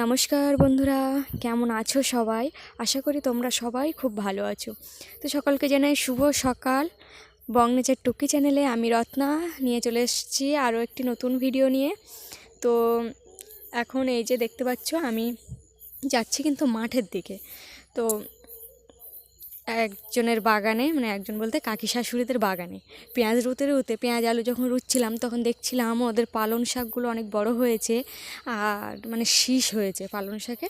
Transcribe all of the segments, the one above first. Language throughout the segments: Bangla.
নমস্কার বন্ধুরা, কেমন আছো সবাই? আশা করি তোমরা সবাই খুব ভালো আছো। তো সকলকে জানাই শুভ সকাল। বংনেচার টুকি চ্যানেলে আমি রত্না নিয়ে চলে এসেছি আরও একটি নতুন ভিডিও নিয়ে। তো এখন এই যে দেখতে পাচ্ছ, আমি যাচ্ছি কিন্তু মাঠের দিকে। তো একজনের বাগানে মানে একজন বলতে কাকি শাশুড়িদের বাগানে। পেঁয়াজ রুতে রুতে, পেঁয়াজ আলু যখন রুচ্ছিলাম, তখন দেখছিলাম ওদের পালং শাকগুলো অনেক বড় হয়েছে, আর মানে শীষ হয়েছে পালং শাকে,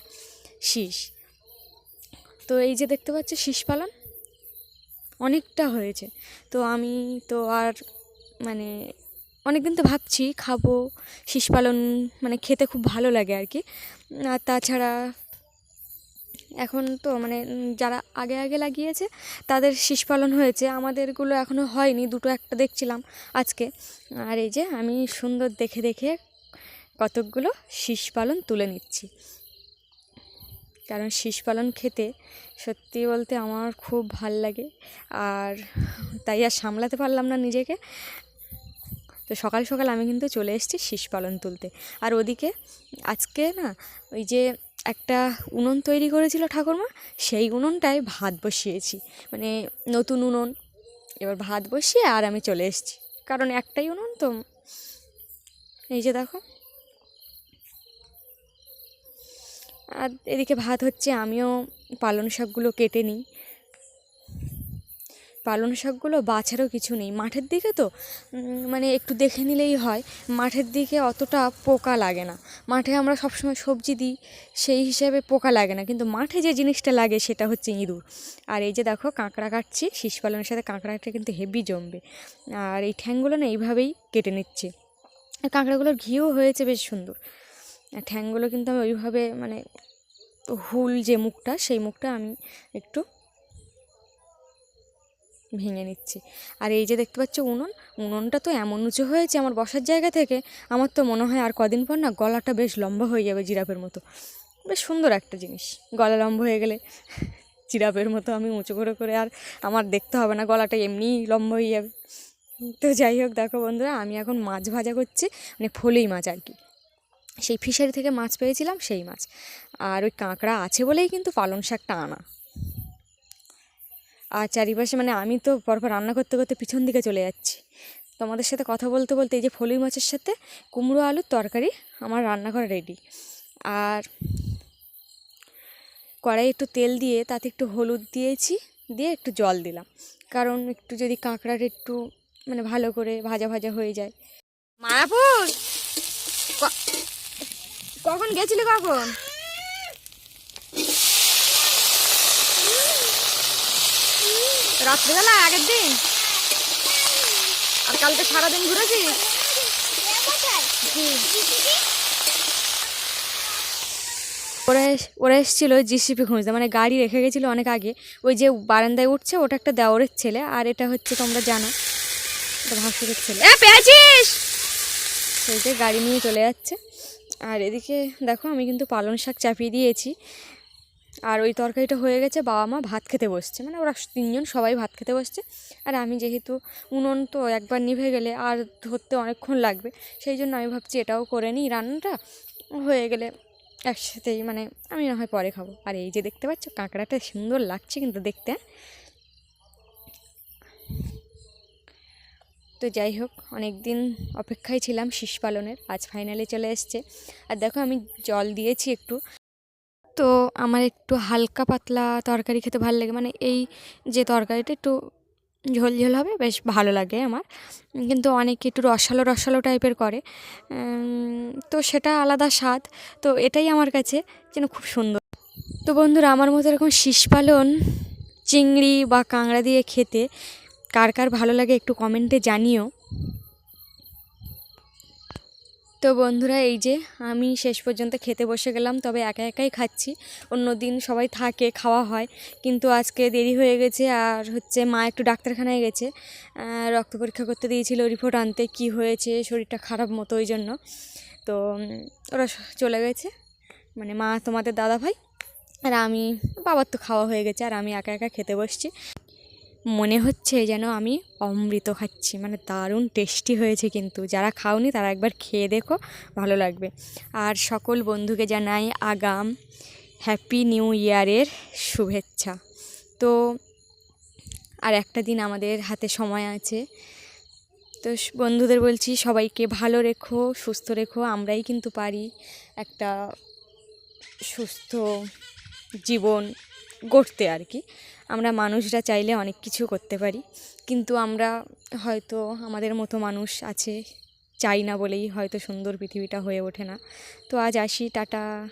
শীষ। তো এই যে দেখতে পাচ্ছ শীষ পালন, অনেকটা হয়েছে। তো আমি তো আর মানে অনেকদিন তো ভাবছি, খাব। শীষ পালন মানে খেতে খুব ভালো লাগে আর কি। আর তাছাড়া এখন তো মানে যারা আগে আগে লাগিয়েছে, তাদের শীষ পালন হয়েছে। আমাদেরগুলো এখনও হয়নি, দুটো একটা দেখছিলাম আজকে। আর এই যে আমি সুন্দর দেখে দেখে কতকগুলো শীষ পালন তুলে নিচ্ছি। কারণ শীষ পালন খেতে সত্যি বলতে আমার খুব ভালো লাগে। আর তাই আর সামলাতে পারলাম না নিজেকে। তো সকাল সকাল আমি কিন্তু চলে এসেছি শীষ পালন তুলতে। আর ওদিকে আজকে না, ওই যে একটা উনুন তৈরি করেছিল ঠাকুরমা, সেই উনুনটায় ভাত বসিয়েছি। মানে নতুন উনুন, এবার ভাত বসিয়ে আর আমি চলে এসেছি। কারণ একটাই উনুন তো। এই যে দেখো। আর এদিকে ভাত হচ্ছে, আমিও পালন শাকগুলো কেটে নিই। পালং শাকগুলো বাছারও কিছু নেই। মাঠের দিকে তো মানে একটু দেখে নিলেই হয়, মাঠের দিকে অতটা পোকা লাগে না। মাঠে আমরা সবসময় সবজি দিই, সেই হিসাবে পোকা লাগে না। কিন্তু মাঠে যে জিনিসটা লাগে সেটা হচ্ছে ইঁদুর। আর এই যে দেখো কাঁকড়া কাটছি, শীষ পালনের সাথে কাঁকড়াটা কিন্তু হেভি জমবে। আর এই ঠ্যাংগুলো না এইভাবেই কেটে নিচ্ছে। আর কাঁকড়াগুলোর ঘিও হয়েছে বেশ সুন্দর। আর ঠ্যাংগুলো কিন্তু আমি ওইভাবে মানে হুল যে মুখটা, সেই মুখটা আমি একটু ভেঙে নিচ্ছি। আর এই যে দেখতে পাচ্ছ উনুন, উনুনটা তো এমন উঁচু হয়েছে আমার বসার জায়গা থেকে, আমার তো মনে হয় আর কদিন পর না গলাটা বেশ লম্বা হয়ে যাবে জিরাফের মতো। বেশ সুন্দর একটা জিনিস, গলা লম্বা হয়ে গেলে জিরাফের মতো আমি উঁচু করে করে আর আমার দেখতে হবে না, গলাটা এমনিই লম্বা হয়ে যাবে। তো যাই হোক, দেখো বন্ধুরা, আমি এখন মাছ ভাজা করছি মানে ফলই মাছ আর কি। সেই ফিশারি থেকে মাছ পেয়েছিলাম, সেই মাছ। আর ওই কাঁকড়া আছে বলেই কিন্তু পালং শাকটা আনা। আর চারিপাশে মানে আমি তো পরপর রান্না করতে করতে পিছন দিকে চলে যাচ্ছি। তোমাদের সাথে কথা বলতে বলতে এই যে ফলুই মাছের সাথে কুমড়ো আলুর তরকারি আমার রান্নাঘর রেডি আর কড়াই একটু তেল দিয়ে তাতে একটু হলুদ দিয়েছি, দিয়ে একটু জল দিলাম। কারণ একটু যদি কাঁকড়াটা একটু মানে ভালো করে ভাজা ভাজা হয়ে যায়। মায়াপুর! কখন গেছিলি কখন? রাত্রিবেলা আগের দিন? আর কালকে সারাদিন ঘুরেছিস? কি? ওরা ওরা এসেছিল জিসিপি খুঁজতে মানে গাড়ি রেখে গেছিল অনেক আগে। ওই যে বারান্দায় উঠছে, ওটা একটা দেওরের ছেলে, আর এটা হচ্ছে তোমরা জানো ভাসুরের ছেলে। পেয়েছিস? সেই যে গাড়ি নিয়ে চলে যাচ্ছে। আর এদিকে দেখো, আমি কিন্তু পালং শাক চাপিয়ে দিয়েছি। আর ওই তরকারিটা হয়ে গেছে, বাবা মা ভাত খেতে বসছে। মানে ওরা তিনজন সবাই ভাত খেতে বসছে। আর আমি যেহেতু উনুন তো একবার নিভে গেলে আর ধরতে অনেকক্ষণ লাগবে, সেই জন্য আমি ভাবছি এটাও করে নিই রান্নাটা। হয়ে গেলে একসাথেই মানে আমি না হয় পরে খাব। আর এই যে দেখতে পাচ্ছ কাঁকড়াটা সুন্দর লাগছে কিন্তু দেখতে হ্যাঁ? তো যাই হোক অনেক দিন অপেক্ষায় ছিলাম শীষ পালনের, আজ ফাইনালি চলে এসছে। আর দেখো আমি জল দিয়েছি একটু। তো আমার একটু হালকা পাতলা তরকারি খেতে ভালো লাগে। মানে এই যে তরকারিটা একটু ঝোল ঝোল হবে, বেশ ভালো লাগে আমার। কিন্তু অনেকে একটু রসালো রসালো টাইপের করে। তো সেটা আলাদা স্বাদ। তো এটাই আমার কাছে যেন খুব সুন্দর। তো বন্ধুরা, আমার মতো এরকম শীষ পালন, চিংড়ি বা কাঁকড়া দিয়ে খেতে কার কার ভালো লাগে একটু কমেন্টে জানিও। তো বন্ধুরা, এই যে আমি শেষ পর্যন্ত খেতে বসে গেলাম, তবে একা একাই খাচ্ছি। অন্য দিন সবাই থাকে, খাওয়া হয়, কিন্তু আজকে দেরি হয়ে গেছে আর হচ্ছে মা একটু ডাক্তারখানায় গেছে। রক্ত পরীক্ষা করতে দিয়েছিল রিপোর্ট আনতে, কি হয়েছে, শরীরটা খারাপ মতো ওই জন্য। তো ওরা চলে গেছে। মানে মা, তোমাদের দাদা ভাই আর আমি, বাবার তো খাওয়া হয়ে গেছে, আর আমি একা একা খেতে বসছি। মনে হচ্ছে যেন আমি অমৃত খাচ্ছি। মানে দারুণ টেস্টি হয়েছে কিন্তু। যারা খাওনি তারা একবার খেয়ে দেখো, ভালো লাগবে। আর সকল বন্ধুকে জানাই আগাম হ্যাপি নিউ ইয়ারের শুভেচ্ছা। তো আর একটা দিন আমাদের হাতে সময় আছে। তো বন্ধুদের বলছি সবাইকে ভালো রেখো, সুস্থ রেখো। আমরাই কিন্তু পারি একটা সুস্থ জীবন গড়তে আর কি। আমরা মানুষরা চাইলে অনেক কিছু করতে পারি। কিন্তু আমরা হয়তো আমাদের মতো মানুষ আছে, চাই না বলেই হয়তো সুন্দর পৃথিবীটা হয়ে ওঠে না। তো আজ আসি, টাটা।